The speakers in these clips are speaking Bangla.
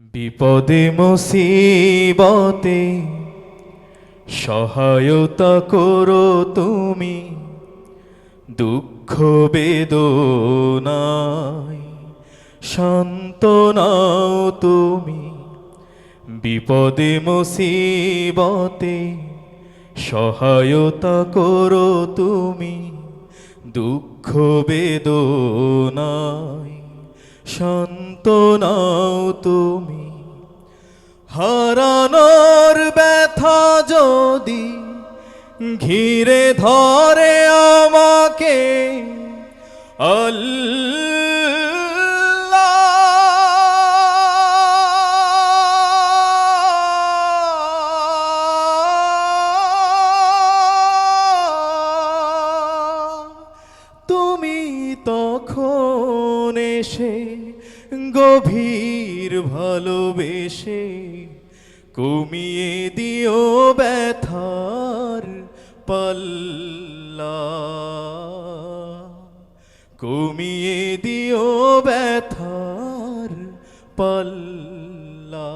বিপদে, মুসিবতে সহায়তা করো তুমি। দুঃখ বেদনায় শান্তনাও তুমি। বিপদে, মুসিবতে সহায়তা করো তুমি। দুঃখ বেদনায় শান্তনাও তুমি। হারানোর ব্যথা যদি ঘিরে ধরে আমাকে তুমি তখন এসে গভীর ভালোবেসে কমিয়ে দিও ব্যথার পাল্লা। কমিয়ে দিও ব্যথার পাল্লা।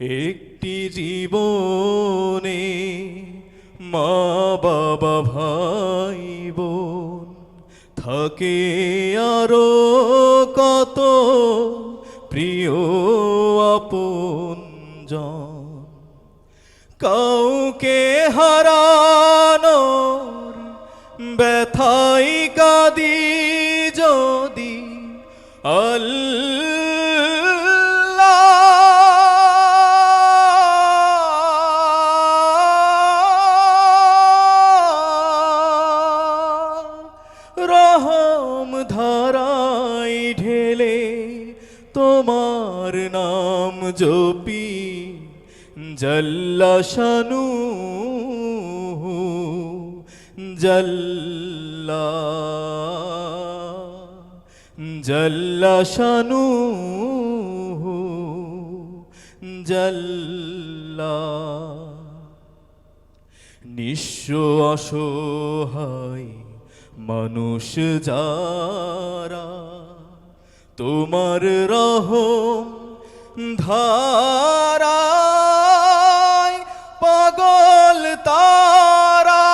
একটি জীবনে মা বাবা ভাই বোন থাকে আরও কত প্রিয় আপন কাউকে হারানোর ব্যথাই কাদি যদি আল্লাহ তোমার নাম জপি, জল্লা শানু, জল্লা জল্লা শানু, জল্লা। নিঃস্ব অসহায় মানুষ যারা, তোমার রহম ধারায় পাগল তারা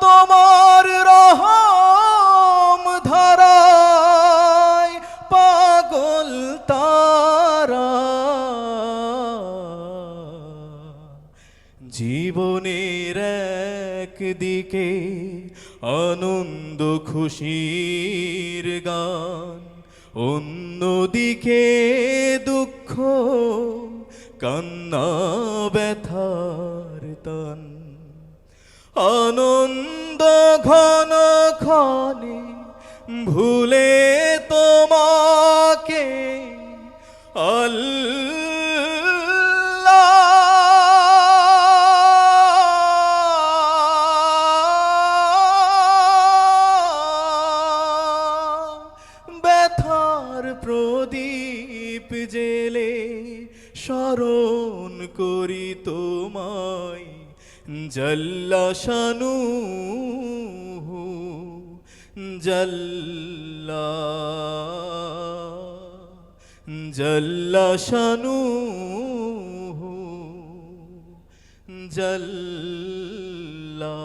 তোমার রহম ধারায় পাগল তারা। জীবনের একদিকে আনন্দ খুশির গান অন্যদিকে দুঃখ কান্না ব্যথার তান আনন্দ ঘন ক্ষণে ভুলে তোমাকে আল্লাহ স্মরণ করি তোমায় জল্লা শানু জল্লা জল্লা শানু জল্লা।